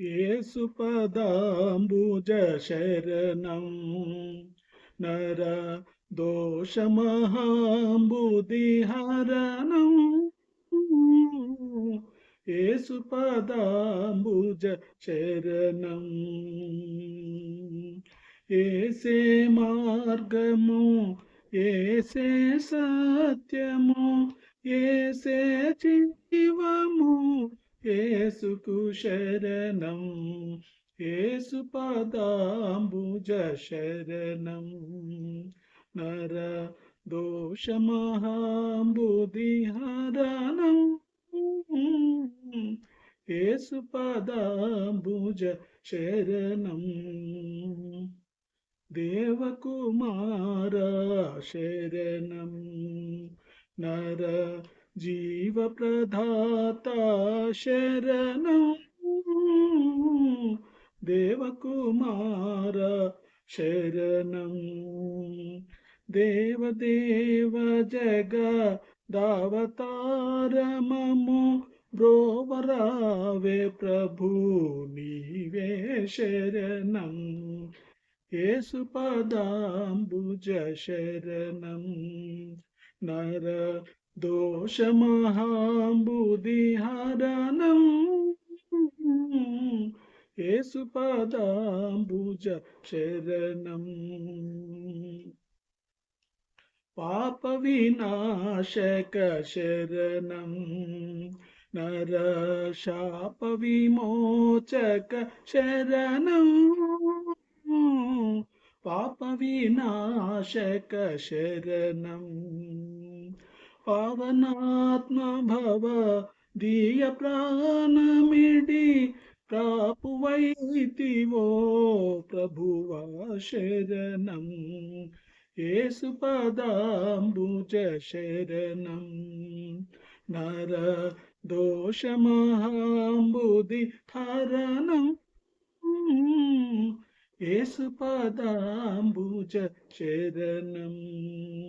ఏసుపదాంబుజ శరణం నర దోషమహాంబుదిహరణం ఏసుపదాంబుజ శరణం ఏసే మార్గము ఏసే సత్యము ఏసే జీవము ఏసుకు శరణం ఏసు పదాంబుజ శరణం. నర దోషమహాంబుదిహరణం ఏసు పదాంబుజ శరణం. దేవకుమార శరణం. నర జీవప్రదాత శరణం. దేవకుమార శరణం. దేవదేవ జగ దావతారమము బ్రోవరావే ప్రభు నీవే శరణం. ఏసుపదాంబుజ శరణం. నర దోషమహాంబుదిహరణం ఏసుపదాంబుజ శరణం. పాప వినాశక శరణం. నర శాప విమోచక శరణం. పాప వినాశక శరణం. పావనాత్మ భవ దీయ ప్రాణమిడి ప్రాపువైతివో ప్రభువా శరణం ఏసు పదాంబుజ శరణం. నర దోషమహాంబుది హరణం ఏసుపదాంబుజ శరణం తేజోమూర్తికి శరణం.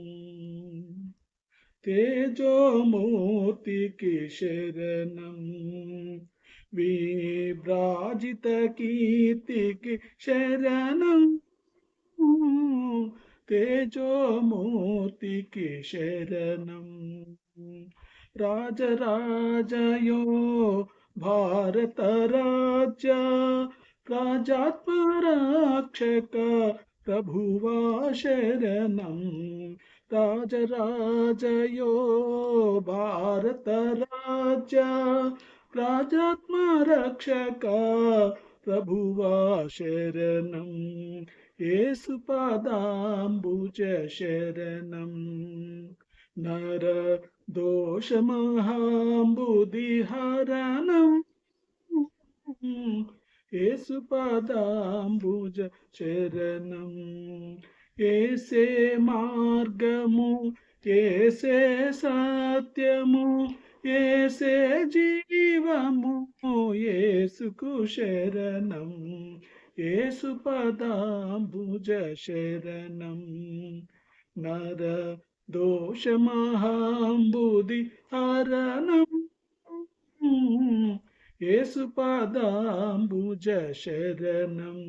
तेजोमूर्तिकिशरणम् विभ्राजितकीर्तिकिशरणम् हम्म, तेजोमूर्तिकिशरणम् राजराजयो भारतराजा राजात्मरक्षक प्रभुवा शरण రాజాత్మరక్షక ప్రభువా శరణం రాజరాజయో భారత రాజ్య రాజాత్మరక్షక ప్రభువా శరణం ఏసుపదాంబుజ శరణం ఏసే మార్గము ఏసే సత్యము ఏసే జీవము ఏసుకు శరణం ఏసు పదాంబుజ శరణం నర దోషమహాంబుది హరణం. ఏసు పదాంబుజ శరణం